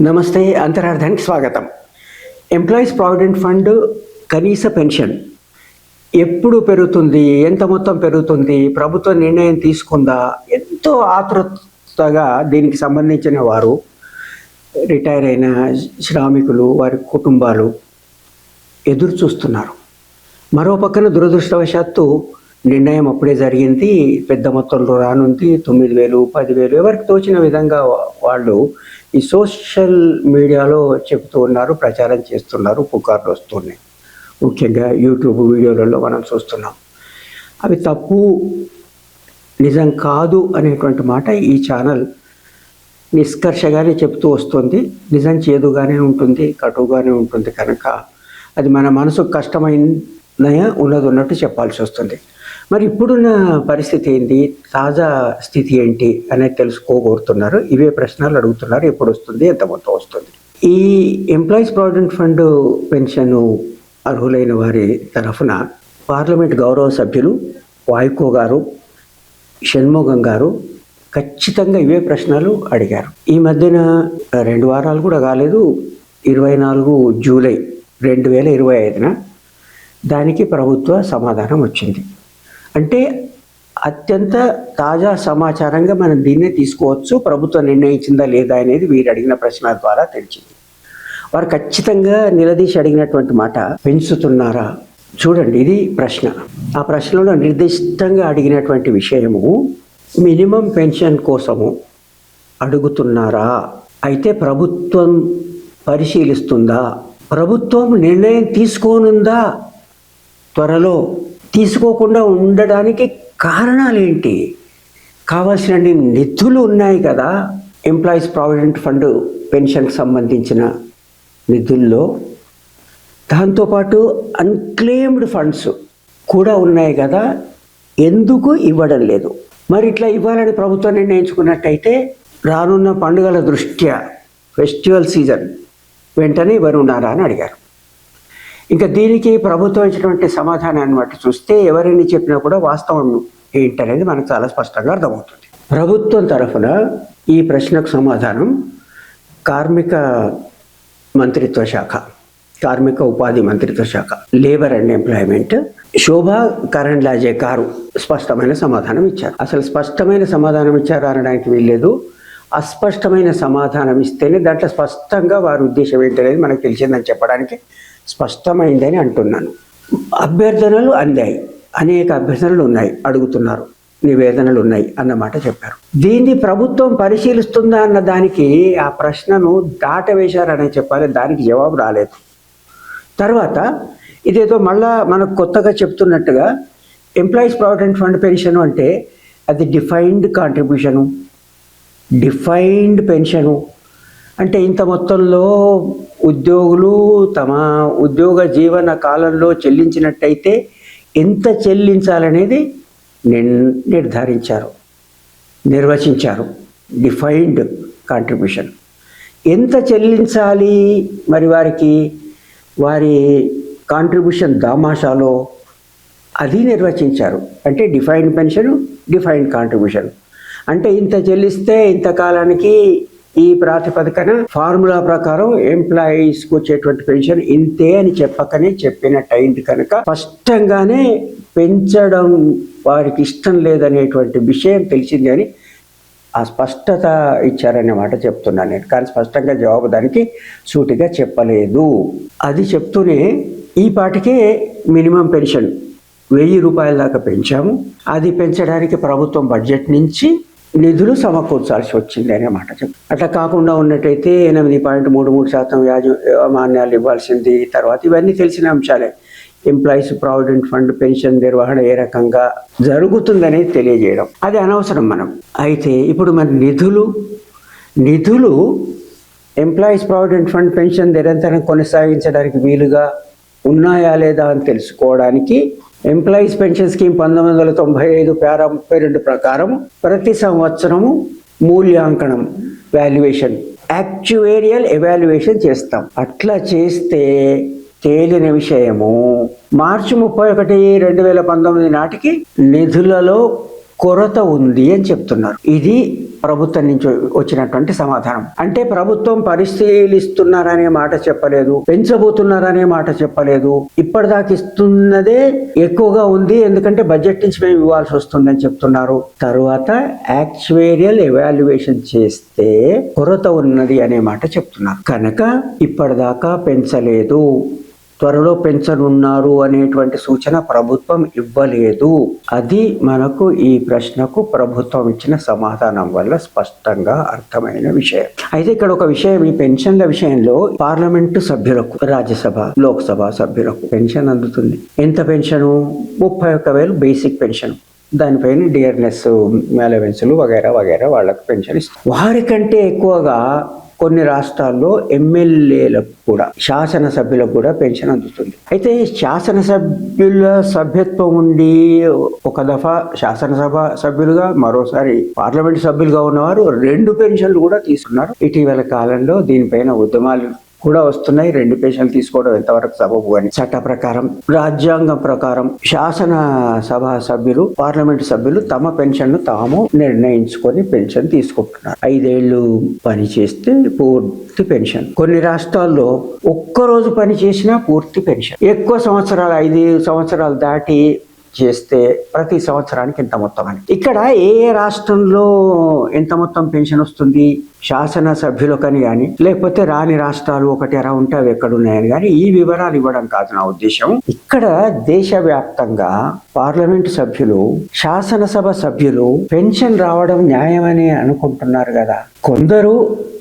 నమస్తే అంతరార్థానికి స్వాగతం. ఎంప్లాయీస్ ప్రావిడెంట్ ఫండ్ కనీస పెన్షన్ ఎప్పుడు పెరుగుతుంది? ఎంత మొత్తం పెరుగుతుంది? ప్రభుత్వం నిర్ణయం తీసుకుందా? ఎంతో ఆతృతగా దీనికి సంబంధించిన వారు రిటైర్ అయిన శ్రామికులు వారి కుటుంబాలు ఎదురు చూస్తున్నారు మరో పక్కన దురదృష్టవశాత్తు నిర్ణయం అప్పుడే జరిగింది. పెద్ద మొత్తంలో రానుంది. తొమ్మిది వేలు పదివేలు ఎవరికి తోచిన విధంగా వాళ్ళు ఈ సోషల్ మీడియాలో చెబుతూ ఉన్నారు ప్రచారం చేస్తున్నారు పుకార్లు వస్తున్నాయి. ముఖ్యంగా యూట్యూబ్ వీడియోలలో మనం చూస్తున్నాం. అవి తప్పు నిజం కాదు అనేటువంటి మాట ఈ ఛానల్ నిష్కర్షగానే చెప్తూ వస్తుంది. నిజం చేదుగానే ఉంటుంది కటువుగానే ఉంటుంది కనుక అది మన మనసుకు కష్టమైన ఉన్నది ఉన్నట్టు చెప్పాల్సి వస్తుంది. మరి ఇప్పుడున్న పరిస్థితి ఏంటి? తాజా స్థితి ఏంటి? అనేది తెలుసుకోగోరుతున్నారు ఇవే ప్రశ్నలు అడుగుతున్నారు. ఎప్పుడు వస్తుంది? ఎంత మొత్తం వస్తుంది? ఈ ఎంప్లాయీస్ ప్రావిడెంట్ ఫండ్ పెన్షన్ అర్హులైన వారి తరఫున పార్లమెంట్ గౌరవ సభ్యులు వాయుకో గారు షణ్ముగం గారు ఖచ్చితంగా ఇవే ప్రశ్నలు అడిగారు. ఈ మధ్యన రెండు వారాలు కూడా కాలేదు. ఇరవై నాలుగు జూలై రెండు వేల ఇరవై ఐదున దానికి ప్రభుత్వ సమాధానం వచ్చింది. అంటే అత్యంత తాజా సమాచారంగా మనం దీన్నే తీసుకోవచ్చు. ప్రభుత్వం నిర్ణయించిందా లేదా అనేది వీరు అడిగిన ప్రశ్న ద్వారా తెలిసింది. వారు ఖచ్చితంగా నిలదీసి అడిగినటువంటి మాట పెంచుతున్నారా? చూడండి ఇది ప్రశ్న. ఆ ప్రశ్నలో నిర్దిష్టంగా అడిగినటువంటి విషయము మినిమం పెన్షన్ కోసము అడుగుతున్నారా? అయితే ప్రభుత్వం పరిశీలిస్తుందా? ప్రభుత్వం నిర్ణయం తీసుకోనుందా? త్వరలో తీసుకోకుండా ఉండడానికి కారణాలేంటి? కావాల్సిన నిధులు ఉన్నాయి కదా. ఎంప్లాయీస్ ప్రావిడెంట్ ఫండ్ పెన్షన్కి సంబంధించిన నిధుల్లో. దాంతోపాటు అన్క్లెయిమ్డ్ ఫండ్స్ కూడా ఉన్నాయి కదా. ఎందుకు ఇవ్వడం లేదు? మరి ఇట్లా ఇవ్వాలని ప్రభుత్వం నిర్ణయించుకున్నట్టయితే రానున్న పండుగల దృష్ట్యా ఫెస్టివల్ సీజన్ వెంటనే ఇవ్వనున్నారా అని అడిగారు. ఇంకా దీనికి ప్రభుత్వం ఇచ్చినటువంటి సమాధానాన్ని అనమాట చూస్తే ఎవరిని చెప్పినా కూడా వాస్తవం ఏంటనేది మనకు చాలా స్పష్టంగా అర్థమవుతుంది. ప్రభుత్వం తరఫున ఈ ప్రశ్నకు సమాధానం కార్మిక మంత్రిత్వ శాఖ కార్మిక ఉపాధి మంత్రిత్వ శాఖ labour and employment Shobha Karandlaje గారు స్పష్టమైన సమాధానం ఇచ్చారు. అసలు స్పష్టమైన సమాధానం ఇచ్చారు అనడానికి వీల్లేదు. అస్పష్టమైన సమాధానం ఇస్తేనే దాంట్లో స్పష్టంగా వారి ఉద్దేశం ఏంటనేది మనకు తెలిసిందని చెప్పడానికి స్పష్టమైందని అంటున్నాను. అభ్యర్థనలు అందాయి. అనేక అభ్యర్థనలు ఉన్నాయి అడుగుతున్నారు. నివేదనలు ఉన్నాయి అన్నమాట చెప్పారు. దీన్ని ప్రభుత్వం పరిశీలిస్తుందా అన్న దానికి ఆ ప్రశ్నను దాటవేశారనే చెప్పాలి దానికి జవాబు రాలేదు. తర్వాత ఇదేదో మళ్ళా మనకు కొత్తగా చెప్తున్నట్టుగా ఎంప్లాయీస్ ప్రావిడెంట్ ఫండ్ పెన్షన్ అంటే అది డిఫైన్డ్ కాంట్రిబ్యూషను డిఫైన్డ్ పెన్షను అంటే ఇంత మొత్తంలో ఉద్యోగులు తమ ఉద్యోగ జీవన కాలంలో చెల్లించినట్టయితే ఎంత చెల్లించాలనేది నిర్ధారించారు. నిర్వచించారు. Defined contribution. ఎంత చెల్లించాలి మరి వారికి? వారి కాంట్రిబ్యూషన్ దామాషాలో అది నిర్వచించారు. అంటే డిఫైన్డ్ పెన్షన్ డిఫైన్డ్ కాంట్రిబ్యూషన్. అంటే ఇంత చెల్లిస్తే ఇంత కాలానికి ఈ ప్రాతిపదికన ఫార్ములా ప్రకారం ఎంప్లాయీస్కి వచ్చేటువంటి పెన్షన్ ఇంతే అని చెప్పకనే చెప్పినట్టు అయింది కనుక స్పష్టంగానే పెంచడం వారికి ఇష్టం లేదనేటువంటి విషయం తెలిసింది అని ఆ స్పష్టత ఇచ్చారనే మాట చెప్తున్నాను నేను. కానీ స్పష్టంగా జవాబు దానికి సూటిగా చెప్పలేదు. అది చెప్తూనే ఈ పాటికే మినిమం పెన్షన్ వెయ్యి రూపాయల దాకా పెంచాము. అది పెంచడానికి ప్రభుత్వం బడ్జెట్ నుంచి నిధులు సమకూర్చాల్సి వచ్చింది అనే మాట చెప్పు. అట్లా కాకుండా ఉన్నట్టయితే ఎనిమిది పాయింట్ మూడు మూడు శాతం యాజమాన్యాలు ఇవ్వాల్సింది. తర్వాత ఇవన్నీ తెలిసిన అంశాలే. ఎంప్లాయీస్ ప్రావిడెంట్ ఫండ్ పెన్షన్ నిర్వహణ ఏ రకంగా జరుగుతుందనేది తెలియజేయడం. అది అనవసరం మనం. అయితే ఇప్పుడు మన నిధులు నిధులు ఎంప్లాయీస్ ప్రావిడెంట్ ఫండ్ పెన్షన్ నిరంతరం కొనసాగించడానికి వీలుగా ఉన్నాయా లేదా అని తెలుసుకోవడానికి ఎంప్లాయీస్ పెన్షన్ స్కీమ్ పంతొమ్మిది వందల తొంభై ఐదు పేరా ముప్పై రెండు ప్రకారం ప్రతి సంవత్సరము మూల్యాంకనం వాల్యుయేషన్ యాక్చువేరియల్ ఎవాల్యుయేషన్ చేస్తాం. అట్లా చేస్తే తేలిన విషయము మార్చి ముప్పై ఒకటి రెండు వేల పంతొమ్మిది నాటికి నిధులలో కొరత ఉంది అని చెప్తున్నారు. ఇది ప్రభుత్వం నుంచి వచ్చినటువంటి సమాధానం. అంటే ప్రభుత్వం పరిశీలిస్తున్నారనే మాట చెప్పలేదు పెంచబోతున్నారనే మాట చెప్పలేదు. ఇప్పటిదాకా ఇస్తున్నదే ఎక్కువగా ఉంది ఎందుకంటే బడ్జెట్ నుంచి మేము ఇవ్వాల్సి వస్తుందని చెప్తున్నారు. తరువాత యాక్చువేరియల్ ఎవాల్యుయేషన్ చేస్తే కొరత ఉన్నది అనే మాట చెప్తున్నారు. కనుక ఇప్పటిదాకా పెంచలేదు. త్వరలో పెంచనున్నారు అనేటువంటి సూచన ప్రభుత్వం ఇవ్వలేదు. అది మనకు ఈ ప్రశ్నకు ప్రభుత్వం ఇచ్చిన సమాధానం వల్ల స్పష్టంగా అర్థమైన విషయం. అయితే ఇక్కడ ఒక విషయం ఈ పెన్షన్ల విషయంలో పార్లమెంటు సభ్యులకు రాజ్యసభ లోక్సభ సభ్యులకు పెన్షన్ అందుతుంది. ఎంత పెన్షను? ముప్పై ఒక్క వేలు బేసిక్ పెన్షన్. దానిపైన డియర్నెస్ అలవెన్సులు వగైరా వగైరా వాళ్ళకు పెన్షన్ ఇస్తారు. వారికంటే ఎక్కువగా కొన్ని రాష్ట్రాల్లో ఎమ్మెల్యేలకు కూడా శాసనసభ్యులకు కూడా పెన్షన్ అందుతుంది. అయితే శాసనసభ్యుల సభ్యత్వం ఉండి ఒక దఫా శాసనసభ సభ్యులుగా మరోసారి పార్లమెంట్ సభ్యులుగా ఉన్నవారు రెండు పెన్షన్లు కూడా తీసుకున్నారు. ఇటీవల కాలంలో దీనిపైన ఉద్యమాలు కూడా వస్తున్నాయి. రెండు పెన్షన్లు తీసుకోవడం ఎంతవరకు సబబు అని. చట్ట ప్రకారం రాజ్యాంగం ప్రకారం శాసన సభ సభ్యులు పార్లమెంట్ సభ్యులు తమ పెన్షన్ను తాము నిర్ణయించుకొని పెన్షన్ తీసుకుంటున్నారు. ఐదేళ్ళు పని చేస్తే పూర్తి పెన్షన్. కొన్ని రాష్ట్రాల్లో ఒక్కరోజు పని చేసినా పూర్తి పెన్షన్. ఎక్కువ సంవత్సరాలు ఐదు సంవత్సరాలు దాటి చేస్తే ప్రతి సంవత్సరానికి ఇంత మొత్తం అని. ఇక్కడ ఏ ఏ రాష్ట్రంలో ఎంత మొత్తం పెన్షన్ వస్తుంది? శాసన సభ్యులకని కానీ లేకపోతే రాని రాష్ట్రాలు ఒకటి ఎలా ఉంటే అవి ఎక్కడ ఉన్నాయని కానీ ఈ వివరాలు ఇవ్వడం కాదు నా ఉద్దేశం. ఇక్కడ దేశవ్యాప్తంగా పార్లమెంట్ సభ్యులు శాసనసభ సభ్యులు పెన్షన్ రావడం న్యాయమని అనుకుంటున్నారు కదా. కొందరు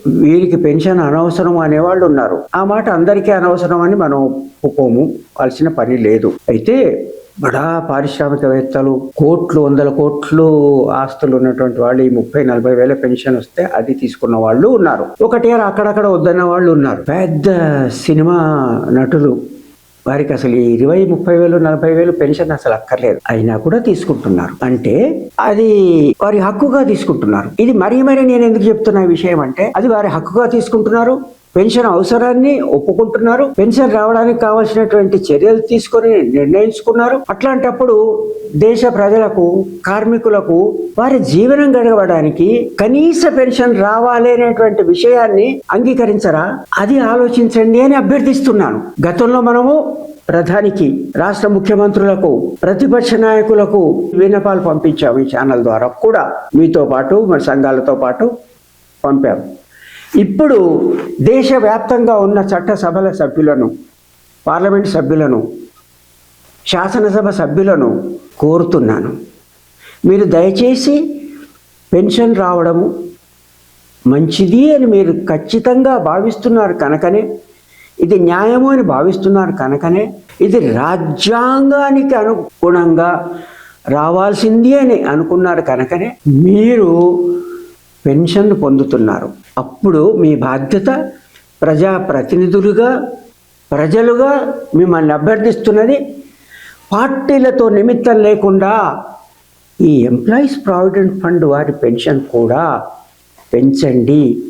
వీరికి పెన్షన్ అనవసరం అనేవాళ్ళు ఉన్నారు. ఆ మాట అందరికీ అనవసరం అని మనం ఒప్పుకోము. కలిసిన పని లేదు. అయితే బడా పారిశ్రామికవేత్తలు కోట్లు వందల కోట్లు ఆస్తులు ఉన్నటువంటి వాళ్ళు ఈ ముప్పై నలభై వేల పెన్షన్ వస్తే అది తీసుకున్న వాళ్ళు ఉన్నారు. ఒకటి అక్కడక్కడ వద్దన్న వాళ్ళు ఉన్నారు. పెద్ద సినిమా నటులు వారికి అసలు ఈ ఇరవై ముప్పై వేలు నలభై వేలు పెన్షన్ అసలు అక్కర్లేదు. అయినా కూడా తీసుకుంటున్నారు. అంటే అది వారి హక్కుగా తీసుకుంటున్నారు. ఇది మరీ మరీ నేను ఎందుకు చెప్తున్న విషయం అంటే అది వారి హక్కుగా తీసుకుంటున్నారు? పెన్షన్ అవసరాన్ని ఒప్పుకుంటున్నారు. పెన్షన్ రావడానికి కావాల్సినటువంటి చర్యలు తీసుకొని నిర్ణయించుకున్నారు. అట్లాంటప్పుడు దేశ ప్రజలకు కార్మికులకు వారి జీవనం గడవడానికి కనీస పెన్షన్ రావాలి అనేటువంటి విషయాన్ని అంగీకరించరా? అది ఆలోచించండి అని అభ్యర్థిస్తున్నాను. గతంలో మనము ప్రధానికి రాష్ట్ర ముఖ్యమంత్రులకు ప్రతిపక్ష నాయకులకు విన్నపాలు పంపించాము ఈ ఛానల్ ద్వారా. కూడా మీతో పాటు మన సంఘాలతో పాటు పంపాము. ఇప్పుడు దేశవ్యాప్తంగా ఉన్న చట్టసభల సభ్యులను పార్లమెంట్ సభ్యులను శాసనసభ సభ్యులను కోరుతున్నాను. మీరు దయచేసి పెన్షన్ రావడము మంచిది అని మీరు ఖచ్చితంగా భావిస్తున్నారు కనుకనే ఇది న్యాయము అని భావిస్తున్నారు కనుకనే ఇది రాజ్యాంగానికి అనుగుణంగా రావాల్సింది అని అనుకున్నారు కనుకనే మీరు పెన్షన్ పొందుతున్నారు. అప్పుడు మీ బాధ్యత ప్రజాప్రతినిధులుగా ప్రజలుగా మిమ్మల్ని అభ్యర్థిస్తున్నది పార్టీలతో నిమిత్తం లేకుండా ఈ ఎంప్లాయీస్ ప్రావిడెంట్ ఫండ్ వారి పెన్షన్ కూడా పెంచండి.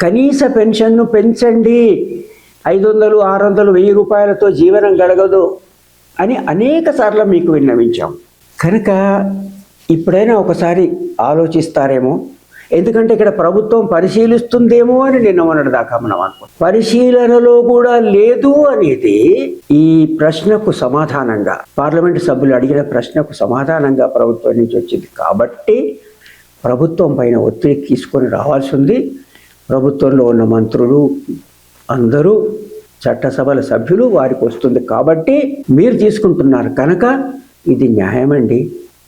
కనీస పెన్షన్ను పెంచండి. ఐదు వందలు ఆరు వందలు వెయ్యి రూపాయలతో జీవనం గడగదు అని అనేక సార్లు మీకు విన్నవించాం. కనుక ఇప్పుడైనా ఒకసారి ఆలోచిస్తారేమో? ఎందుకంటే ఇక్కడ ప్రభుత్వం పరిశీలిస్తుందేమో అని నిన్న మొన్నటి దాకా మనం అనుకో పరిశీలనలో కూడా లేదు అనేది ఈ ప్రశ్నకు సమాధానంగా పార్లమెంటు సభ్యులు అడిగిన ప్రశ్నకు సమాధానంగా ప్రభుత్వం నుంచి వచ్చింది. కాబట్టి ప్రభుత్వం పైన ఒత్తిడి తీసుకొని రావాల్సి ఉంది. ప్రభుత్వంలో ఉన్న మంత్రులు అందరూ చట్టసభల సభ్యులు వారికి వస్తుంది. కాబట్టి మీరు తీసుకుంటున్నారు కనుక ఇది న్యాయమండి.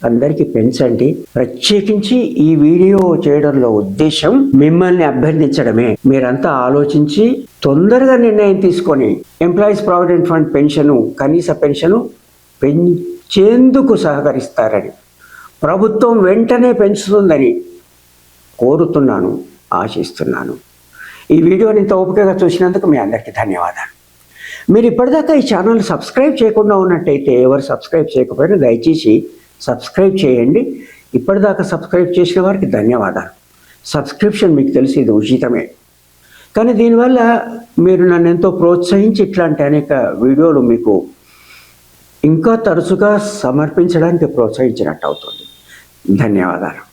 అందరికీ పెంచండి ప్రత్యేకించి ఈ వీడియో చేయడంలో ఉద్దేశం మిమ్మల్ని అభ్యర్థించడమే. మీరంతా ఆలోచించి తొందరగా నిర్ణయం తీసుకొని ఎంప్లాయీస్ ప్రావిడెంట్ ఫండ్ పెన్షను కనీస పెన్షను పెంచేందుకు సహకరిస్తారని ప్రభుత్వం వెంటనే పెంచుతుందని కోరుతున్నాను ఆశిస్తున్నాను. ఈ వీడియోని ఇంత ఓపికగా చూసినందుకు మీ అందరికీ ధన్యవాదాలు. మీరు ఇప్పటిదాకా ఈ ఛానల్ సబ్స్క్రైబ్ చేయకుండా ఉన్నట్టయితే ఎవరు సబ్స్క్రైబ్ చేయకపోయినా దయచేసి సబ్స్క్రైబ్ చేయండి. ఇప్పటిదాకా సబ్స్క్రైబ్ చేసిన వారికి ధన్యవాదాలు. సబ్స్క్రిప్షన్ మీకు తెలిసి ఇది ఉచితమే. కానీ దీనివల్ల మీరు నన్ను ఎంతో ప్రోత్సహించి ఇట్లాంటి అనేక వీడియోలు మీకు ఇంకా తరచుగా సమర్పించడానికి ప్రోత్సహించినట్టు అవుతుంది. ధన్యవాదాలు.